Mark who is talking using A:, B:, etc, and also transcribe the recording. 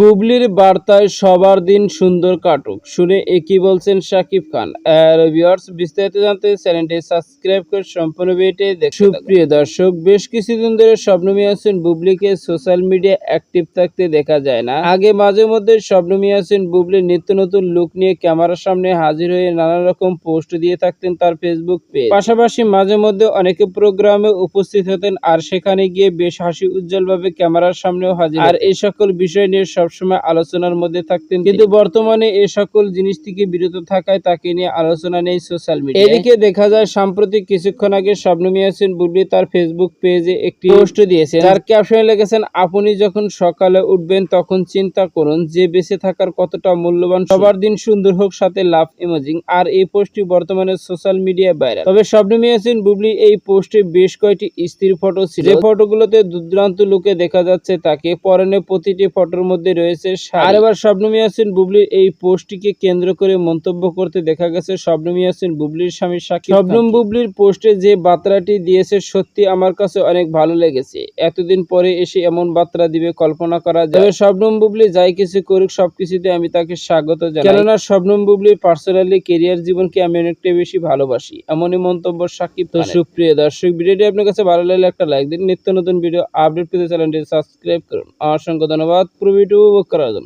A: বুবলির বার্তায় সবার দিন সুন্দর কাটুক। শুনে একই বলছেন শাকিব খান? বিস্তারিত জানতে চ্যানেলটি সাবস্ক্রাইব করে সম্পূর্ণ ভিডিওটি সুপ্রিয় দর্শক, বেশ কিছুদিন ধরে স্বপ্নমী আছেন বুবলিকে সোশ্যাল মিডিয়া অ্যাক্টিভ থাকতে দেখা যায় না। আগে মাঝে মধ্যে স্বপ্নমী আছেন বুবলির নিত্য নতুন লুক নিয়ে ক্যামেরার সামনে হাজির হয়ে নানা রকম পোস্ট দিয়ে থাকতেন তার ফেসবুক পেজ পাশাপাশি মাঝে মধ্যে অনেকে প্রোগ্রামে উপস্থিত হতেন আর সেখানে গিয়ে বেশ হাসি উজ্জ্বলভাবে ক্যামেরার সামনেও হাজির আর এই সকল বিষয় নিয়ে সবসময় আলোচনার মধ্যে থাকতেন কিন্তু বর্তমানে এ সকল জিনিস থেকে বিরত থাকায় তাকে নিয়ে আলোচনা নেই সোশ্যাল মিডিয়া এদিকে দেখা যায় সাম্প্রতিক কিছুক্ষণ আগে স্বপ্নমী আছেন বুবলি তার ফেসবুক পেজে একটি পোস্ট দিয়েছেন। যার ক্যাপশনে লিখেছেন আপনি যখন সকালে উঠবেন তখন চিন্তা করুন যে বেঁচে থাকার কতটা মূল্যবান সবার দিন সুন্দর হোক সাথে লাভ ইমেজিং আর এই পোস্টটি বর্তমানে সোশ্যাল মিডিয়ায় ভাইরাল তবে স্বপ্নমী আছেন বুবলি এই পোস্টে বেশ কয়েকটি স্ত্রীর ফটো ছিল। যে ফটোগুলোতে দুর্দান্ত লুকে দেখা যাচ্ছে তাকে পরনে প্রতিটি ফটোর মধ্যে রয়েছে। আর এবার স্বপ্নমী আছেন বুবলির এই পোস্টটিকে কেন্দ্র করে মন্তব্য করতে দেখা গেছে স্বপ্নমী আছেন বুবলির স্বামী সাকিব শবনম বুবলির পোস্টে যে বার্তাটি দিয়েছে সত্যি আমার কাছে অনেক ভালো লেগেছে। এতদিন পরে এসে এমন বার্তা দিবে কল্পনা করা যায়। তবে শবনম বুবলি যাই কিছু করুক সবকিছুতে আমি তাকে স্বাগত জানাই। কেননা শবনম বুবলির পার্সোনালি কেরিয়ার জীবনকে আমি অনেকটাই বেশি ভালোবাসি এমনই মন্তব্য সাকিব তো সুপ্রিয় দর্শক ভিডিওটি আপনার কাছে ভালো লাগলে একটা লাইক দিন। নিত্য নতুন ভিডিও আপডেট পেতে চ্যানেলটি সাবস্ক্রাইব করুন। অসংখ্য ধন্যবাদ। পুরো Valeu, caralho.